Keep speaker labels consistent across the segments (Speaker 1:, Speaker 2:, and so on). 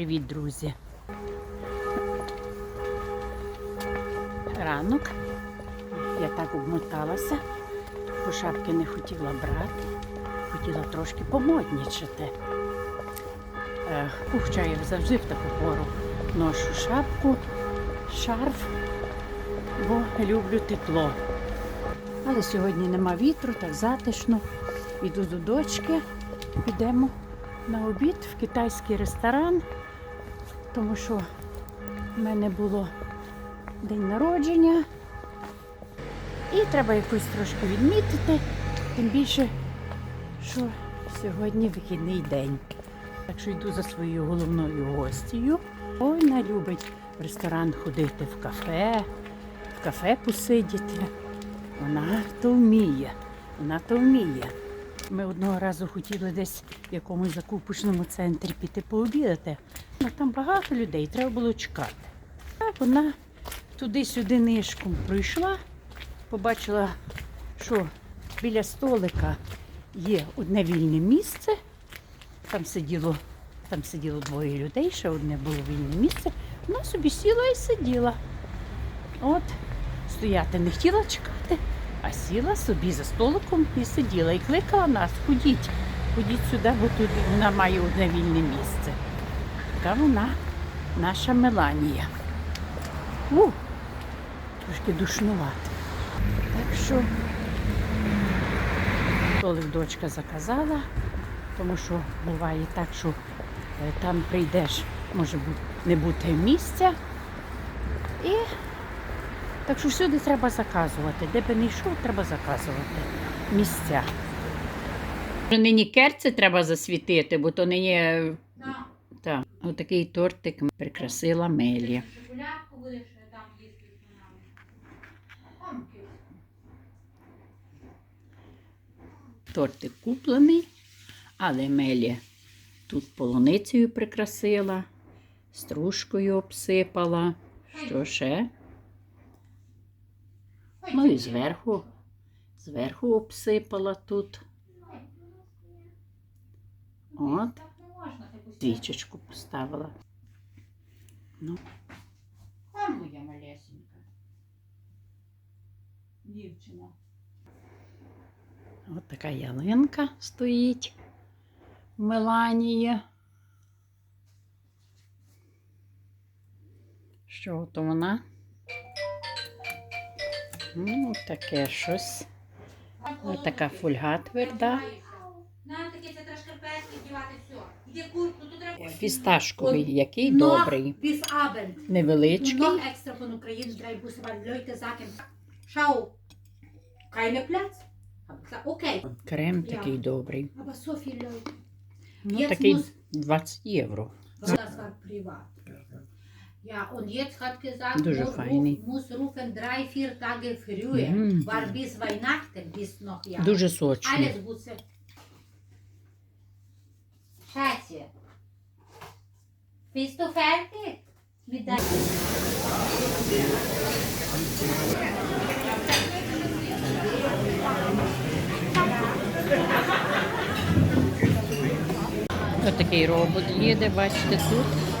Speaker 1: Привіт, друзі. Ранок. Я так обмоталася, бо шапки не хотіла брати. Хотіла трошки помоднічати. Е, Хоча я завжди в таку пору ношу шапку, шарф, бо люблю тепло. Але сьогодні нема вітру, так затишно. Іду до дочки, підемо на обід в китайський ресторан, тому що в мене було день народження. І треба якось трошки відмітити, тим більше, що сьогодні вихідний день. Так що йду за своєю головною гостею. Ой, вона любить в ресторан ходити в кафе, в кафе посидіти. Вона то вміє, вона то вміє. Ми одного разу хотіли десь в якомусь закупочному центрі піти пообідати, але там багато людей, треба було чекати. А вона туди-сюди нишком пройшла, побачила, що біля столика є одне вільне місце. Там сиділо, там сиділо двоє людей, ще одне було вільне місце. Вона собі сіла і сиділа. От, стояти не хотіла чекати, а сіла собі за столиком і сиділа. І кликала нас, ходіть, ходіть сюди, бо тут вона має одне вільне місце. Така вона наша Меланія. У, трошки душнувати. Так що столик дочка заказала, тому що буває так, що е, там прийдеш, може не бути місця. І так що всюди треба заказувати. Де би не йшов, треба заказувати місця. Нині керці треба засвітити, бо то не є. Так, отакий тортик прикрасила Мелі. Тортик куплений, але Мелі тут полуницею прикрасила, стружкою обсипала. Що ще? Ну і зверху, зверху обсипала тут. От, свічечку поставила. Ну,
Speaker 2: Там моя малесенька. Дівчина.
Speaker 1: от така ялинка стоїть в Меланії. Що то вона? Ну, таке щось. Ось така фольга тверда.
Speaker 2: Нам таке це трошки перки вдівати все. Куртку, тут треба.
Speaker 1: Фісташковий, який добрий. Невеличкий. Крем такий добрий. Ну, такий 20 євро.
Speaker 3: Ja, und jetzt hat gesagt,
Speaker 1: Дуже файний.
Speaker 3: muss rufen drei, vier Tage früher.
Speaker 1: Mhm.
Speaker 3: War bis Weihnachten, bis noch ja.
Speaker 1: Дуже сочний.
Speaker 3: Alles Busse.
Speaker 2: Шаті. Bist du fertig? Mit deinem
Speaker 1: Ось такий робот їде, бачите, тут.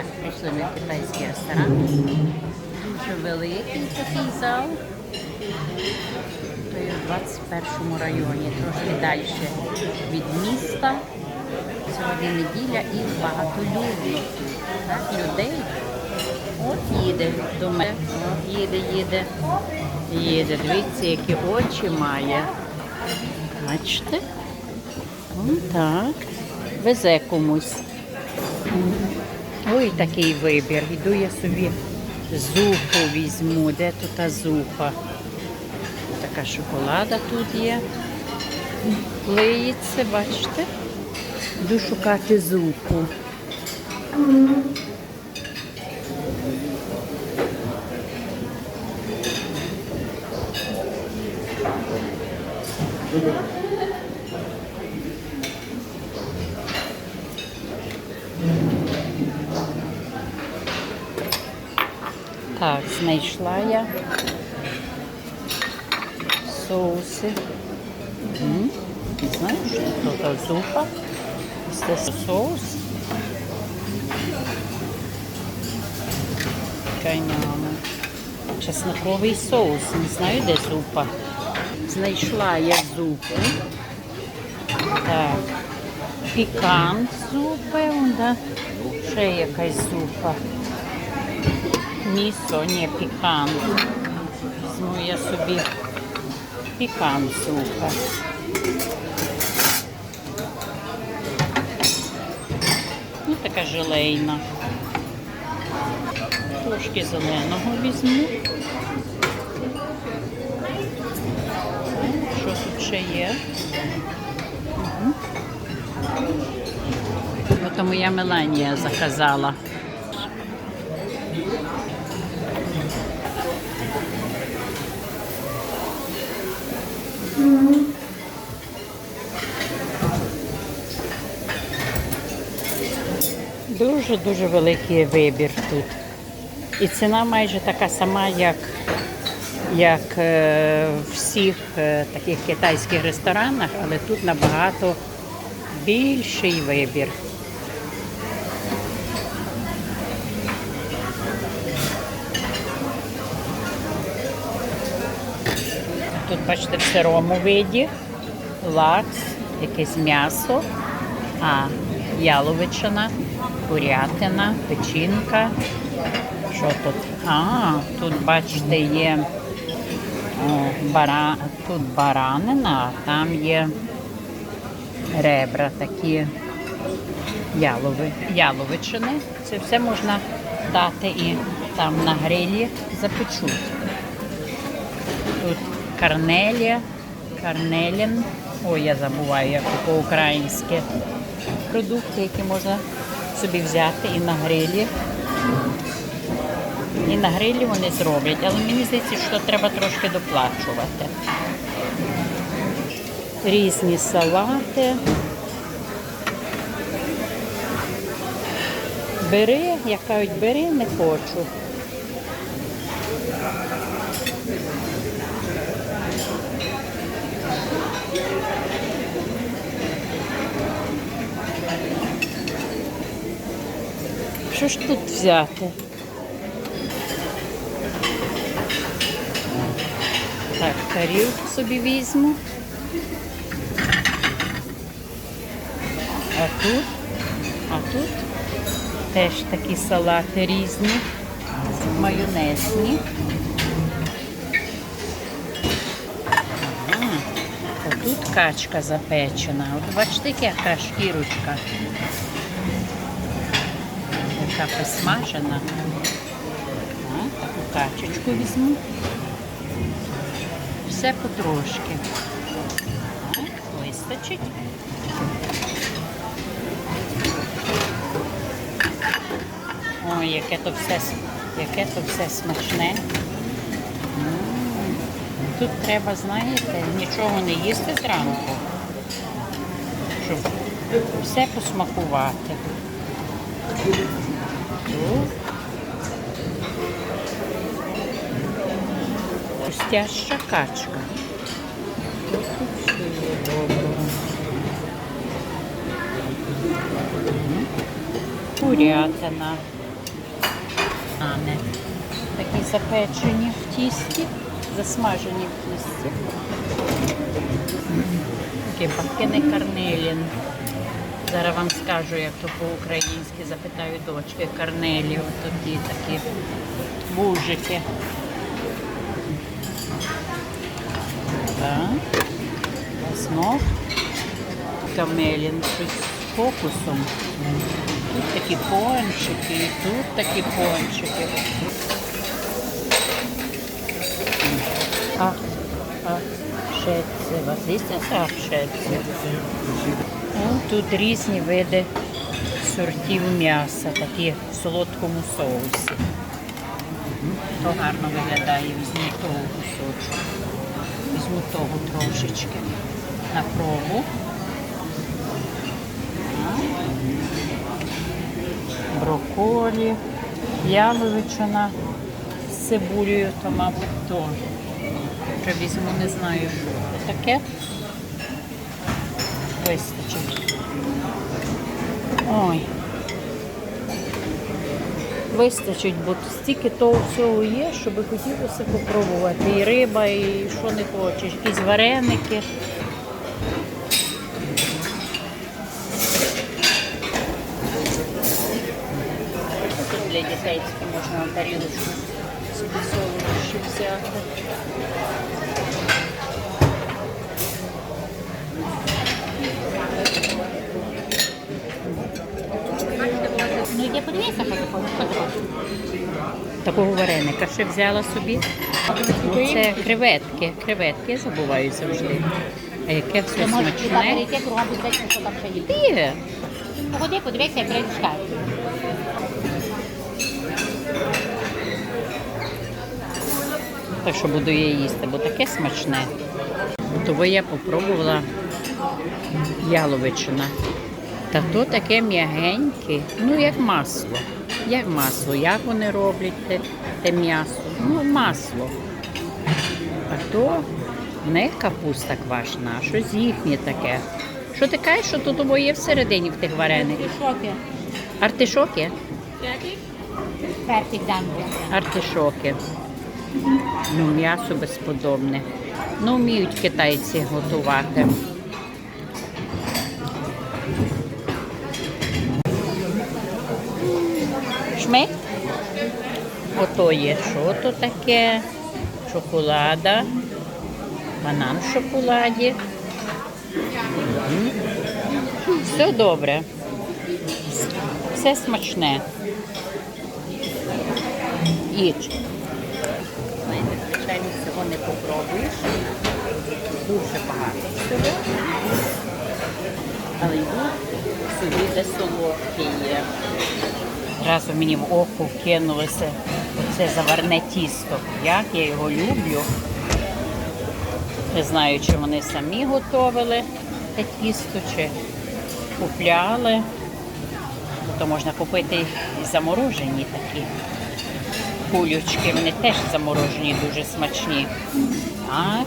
Speaker 1: Так, прийшли ми в китайський ресторан. Дуже великий такий зал. То є в 21 районі, трошки далі від міста. Сьогодні неділя і багато людно. Так, людей. От їде до мене. От їде, їде. Їде. Дивіться, які очі має. Бачите? Ось так. Везе комусь. Ой, такий вибір. Йду я собі зупу візьму. Де тут та зупа? Така шоколада тут є. Плиється, бачите? Йду шукати зупу. Так, знайшла я соуси Не знаю, що за зупа. Це соус. Кайнями. Чесноковий соус. Не знаю, де зупа. Знайшла я зупу. Так. Пікант зупи, да. ще якась зупа. Місо, ні, пікант. Візьму я собі пікант зупа. Ну, така желейна. Трошки зеленого візьму. Що тут ще є? Мгм. Ото моя Меланія заказала. Дуже-дуже великий вибір тут. І ціна майже така сама, як, як е, в всіх е, таких китайських ресторанах, але тут набагато більший вибір. Тут, бачите, в сирому виді, лакс, якесь м'ясо, а яловичина, курятина, печінка. Що тут? А, тут, бачите, є о, бара... тут баранина, а там є ребра такі ялови... яловичини. Це все можна дати і там на грилі запечуть. Тут карнелія, карнелін. Ой, я забуваю, як по-українськи. Продукти, які можна собі взяти і на грилі. І на грилі вони зроблять, але мені здається, що треба трошки доплачувати. Різні салати. Бери, як кажуть, бери, не хочу. Що ж тут взяти? Так, тарілку собі візьму. А тут, а тут теж такі салати різні, майонезні. Ага. Отут качка запечена. От бачите, яка шкірочка. Яка посмажена. А, таку качечку візьму. Все потрошки. Вистачить. Ой, яке то все, яке то все смачне. Тут треба, знаєте, нічого не їсти зранку, щоб все посмакувати. Хрустяща качка. Курятина. А. Такі запечені в тісті, засмажені в тісті. Такі бакини карнелін. Зараз вам скажу, як то по-українськи запитаю дочки. Карнелі, от такі такі. Так. Знов камелін щось з фокусом. Тут такі пончики, і тут такі пончики. А, а, шеці, вас? А, шеці. Тут різні види сортів м'яса, такі в солодкому соусі. То гарно виглядає, візьму того кусочку. Візьму того трошечки на пробу. Брокколі, яловичина з цибулею, то, мабуть, теж. Вже візьму, не знаю, що таке. вистачить. Ой. Вистачить, бо стільки того всього є, щоб хотілося попробувати. І риба, і що не хочеш, якісь вареники. Тут для дітей можна на тарілочку солодощі взяти.
Speaker 3: Йде подивися, що.
Speaker 1: Такого вареника ще взяла собі. Це креветки. Креветки, я забуваю завжди. А яке все
Speaker 3: Ти можеш туди
Speaker 1: смачне.
Speaker 3: перейти, кругом подивитися, що там ще є.
Speaker 1: Є.
Speaker 3: Походи, подивися, як прийдеш.
Speaker 1: Так що буду я їсти, бо таке смачне. Того я попробувала яловичина. Та то таке м'ягеньке, ну як масло. Як масло. Як вони роблять те, те м'ясо? Ну, масло. А то не капуста квашена, а щось їхнє таке. Що ти кажеш, що тут обоє є всередині в тих варениках?
Speaker 3: Шоки.
Speaker 1: Артишоки?
Speaker 3: Перший дам.
Speaker 1: Артишоки. Ну, м'ясо безподобне. Ну, вміють китайці готувати. Шмик? Ото є. Що то таке? Шоколада. Банан в шоколаді. Все добре. Все смачне. Знаєте, звичайно, всього не попробуєш. Дуже багато всього. Але йду собі, де солодкий є. Разом мені в око вкинулося оце заварне тісто. Як я його люблю. Не знаю, чи вони самі готовили те тісто, чи купляли. То можна купити і заморожені такі кулючки, вони теж заморожені, дуже смачні. Так.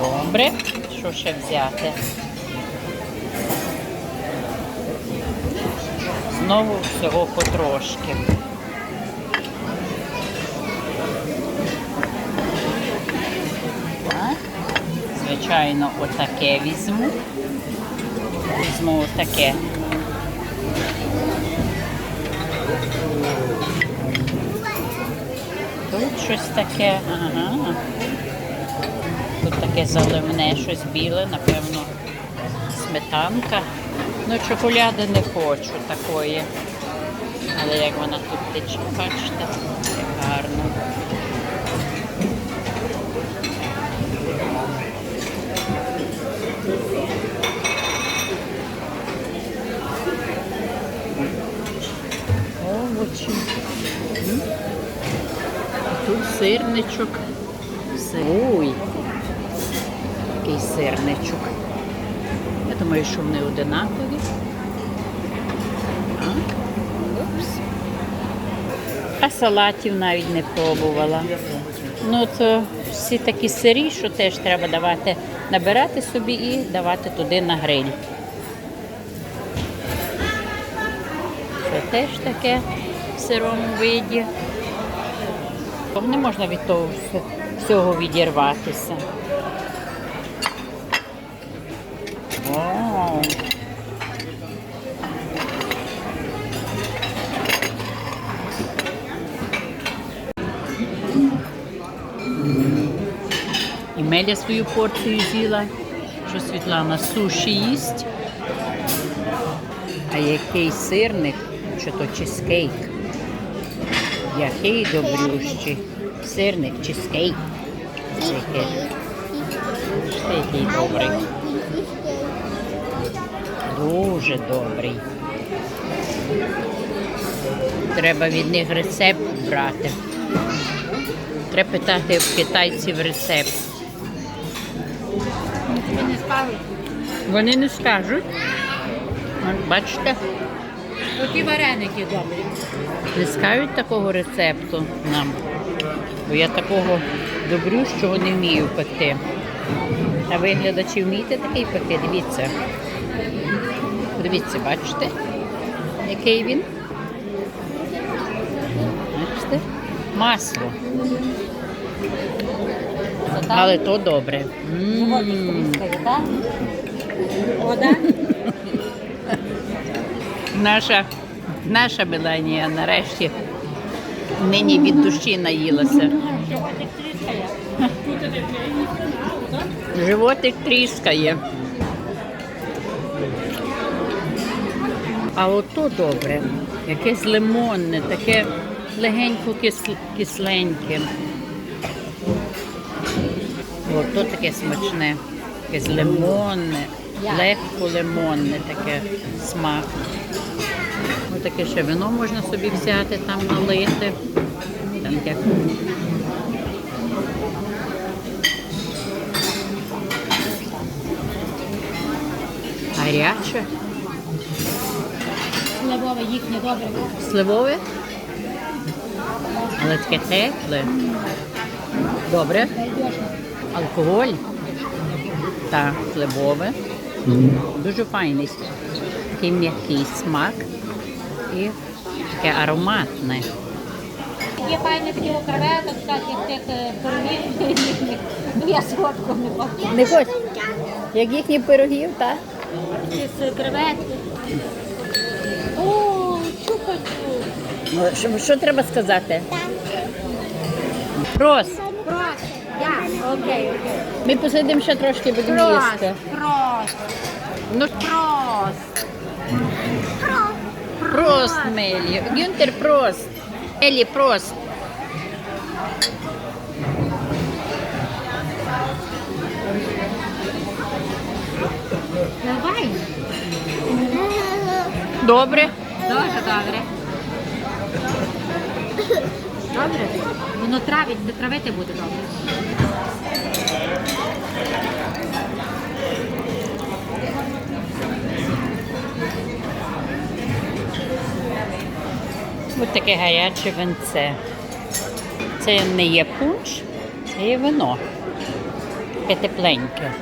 Speaker 1: Добре. Що ще взяти? Знову всього потрошки. Звичайно, отаке візьму. Візьму отаке. Тут щось таке, ага. Тут таке заливне, щось біле, напевно, сметанка. Ну, чоколяди не хочу такої. Але як вона тут тече, бачите, як гарно. Овочі. М. Тут сирничок. Ой, який сирничок. Я думаю, що вони одинакові. Так. Упс. А салатів навіть не пробувала. Ну, то всі такі сирі, що теж треба давати, набирати собі і давати туди на гриль. Це теж таке в сирому виді. Не можна від того всього відірватися. Меля свою порцію з'їла, що Світлана суші їсть. А який сирник, чи то чизкейк. Який добрющий. Сирник, чизкейк. Який добрий. Дуже добрий. Треба від них рецепт брати. Треба питати в китайців рецепт. Вони не скажуть. Бачите,
Speaker 3: Оті вареники добрі.
Speaker 1: не скажуть такого рецепту нам. Бо я такого добрющого не вмію пекти. А ви глядачі вмієте такий пекти? Дивіться. Дивіться, бачите, який він? Бачите? Масло. Але то добре.
Speaker 3: Вода?
Speaker 1: Наша, наша Меланія нарешті нині від душі наїлася. Животик тріскає. А ото добре. Якесь лимонне, таке легенько кис- кисленьке. Ото таке смачне. Якесь лимонне, легко лимонне таке смак. Ось таке ще вино можна собі взяти, там налити. Там як гаряче,
Speaker 3: Сливове їхнє добре.
Speaker 1: сливове, але таке тепле. Добре. Алкоголь. Так, сливове. Дуже файний. Такий м'який смак і таке ароматне.
Speaker 3: Є файні такі креветок, так як тих е, пирогів. Я солодко не бачу.
Speaker 1: Не хоч, як їхні пирогів, так?
Speaker 3: З креветки. О, чупачу.
Speaker 1: Ну, Що, що треба сказати? Прос.
Speaker 3: Окей, окей.
Speaker 1: Ми посидимо ще трошки, будемо їсти.
Speaker 3: Прос.
Speaker 1: Ну,
Speaker 3: Прос.
Speaker 1: прост, Мелі. Гюнтер прост. Елі прост.
Speaker 3: Давай.
Speaker 1: Добре.
Speaker 3: Дуже добре. Добре? Воно травить, не травити буде добре.
Speaker 1: Ось таке гаряче винце. Це не є пунш, це є вино. Таке тепленьке.